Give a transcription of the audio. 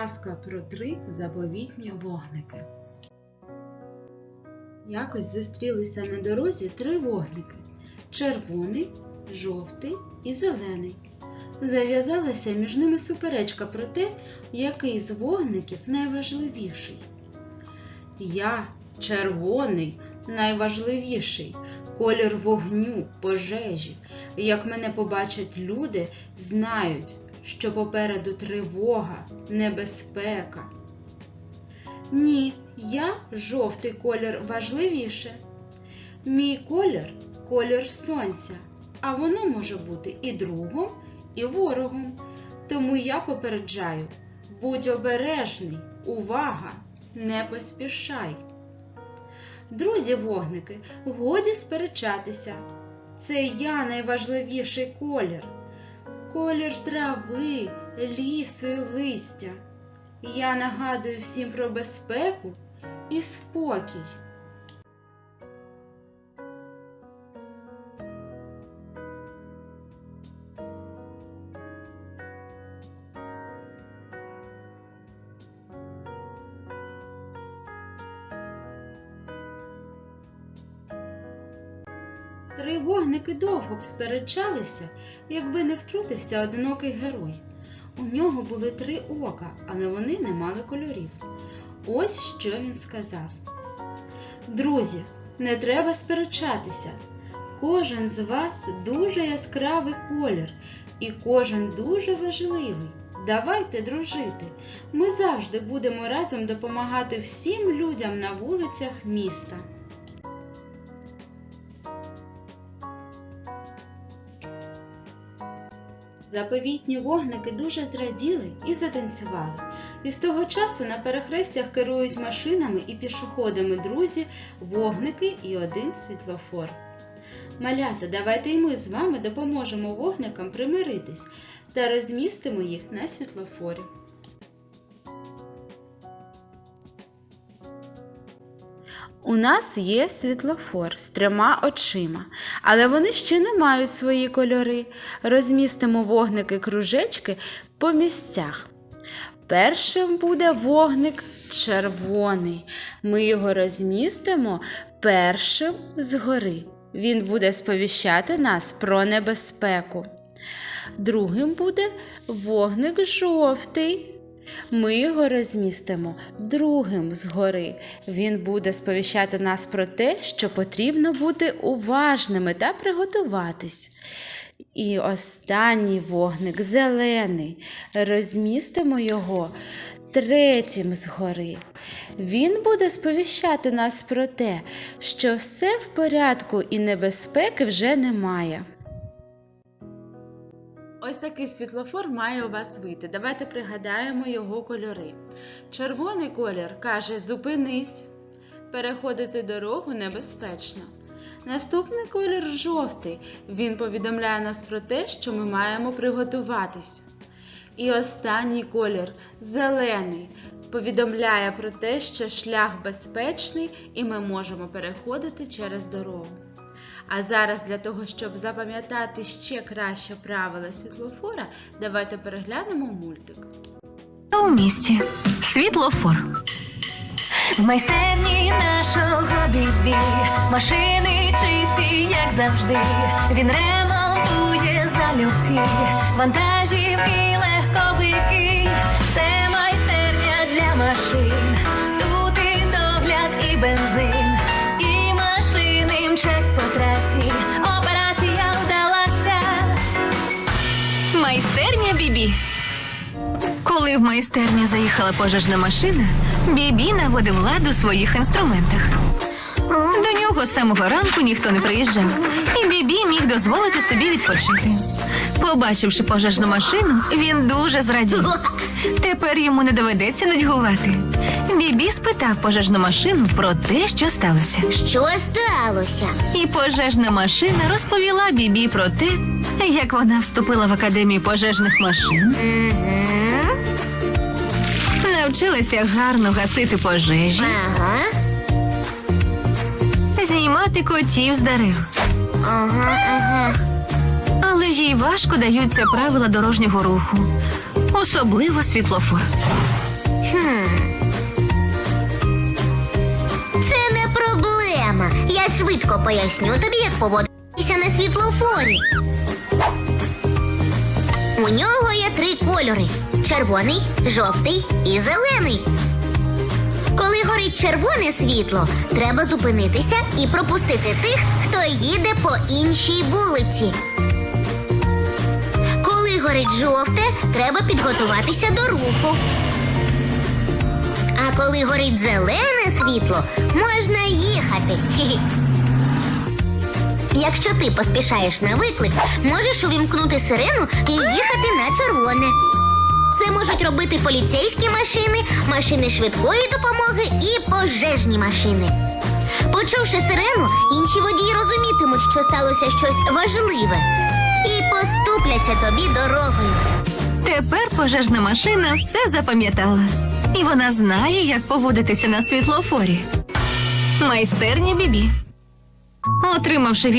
Казка про три заповітні вогники. Якось зустрілися на дорозі три вогники червоний, жовтий і зелений. Зав'язалася між ними суперечка про те, який з вогників найважливіший. Я червоний, найважливіший, колір вогню, пожежі. Як мене побачать люди, знають, що попереду тривога, небезпека. Ні, я жовтий колір важливіше. Мій колір колір сонця, а воно може бути і другом, і ворогом. Тому я попереджаю: будь обережний, увага, не поспішай. Друзі вогники, годі сперечатися. Це я найважливіший колір. Колір трави, лісу і листя. Я нагадую всім про безпеку і спокій. Три вогники довго б сперечалися, якби не втрутився одинокий герой. У нього були три ока, але вони не мали кольорів. Ось що він сказав. Друзі, не треба сперечатися. Кожен з вас дуже яскравий колір, і кожен дуже важливий. Давайте дружити. Ми завжди будемо разом допомагати всім людям на вулицях міста. Заповітні вогники дуже зраділи і затанцювали. І з того часу на перехрестях керують машинами і пішоходами друзі, вогники і один світлофор. Малята, давайте і ми з вами допоможемо вогникам примиритись та розмістимо їх на світлофорі. У нас є світлофор з трьома очима, але вони ще не мають свої кольори. Розмістимо вогники кружечки по місцях. Першим буде вогник червоний. Ми його розмістимо першим згори. Він буде сповіщати нас про небезпеку. Другим буде вогник жовтий. Ми його розмістимо другим згори. Він буде сповіщати нас про те, що потрібно бути уважними та приготуватись. І останній вогник зелений. Розмістимо його третім згори. Він буде сповіщати нас про те, що все в порядку і небезпеки вже немає. Такий світлофор має у вас вийти. Давайте пригадаємо його кольори. Червоний колір каже зупинись, переходити дорогу небезпечно. Наступний колір жовтий. Він повідомляє нас про те, що ми маємо приготуватись. І останній колір зелений. Повідомляє про те, що шлях безпечний і ми можемо переходити через дорогу. А зараз для того, щоб запам'ятати ще краще правила світлофора, давайте переглянемо мультик. У місті світлофор. В майстерні нашого бібі машини чисті, як завжди. Він ремонтує залюбки, вантажівки, легковики. Це майстерня для машин. Тут і догляд, і бензин, і машини мчать бібі. Коли в майстерню заїхала пожежна машина, Бібі наводив лад у своїх інструментах. До нього з самого ранку ніхто не приїжджав, і Бібі міг дозволити собі відпочити. Побачивши пожежну машину, він дуже зрадів. Тепер йому не доведеться нудьгувати. Бібі спитав пожежну машину про те, що сталося. Що сталося? І пожежна машина розповіла Бібі про те, як вона вступила в академію пожежних машин, Угу. навчилася гарно гасити пожежі, Ага. знімати котів з дерев. Ага, ага. Але їй важко даються правила дорожнього руху. особливо світлофор. Хм. Це не проблема. Я швидко поясню тобі, як поводитися на світлофорі. У нього є три кольори: червоний, жовтий і зелений. Коли горить червоне світло, треба зупинитися і пропустити тих, хто їде по іншій вулиці. Коли горить жовте, треба підготуватися до руху. А коли горить зелене світло, можна їхати. Якщо ти поспішаєш на виклик, можеш увімкнути сирену і їхати на червоне. Це можуть робити поліцейські машини, машини швидкої допомоги і пожежні машини. Почувши сирену, інші водії розумітимуть, що сталося щось важливе, і поступляться тобі дорогою. Тепер пожежна машина все запам'ятала. І вона знає, як поводитися на світлофорі. Майстерня Бібі. Отримавши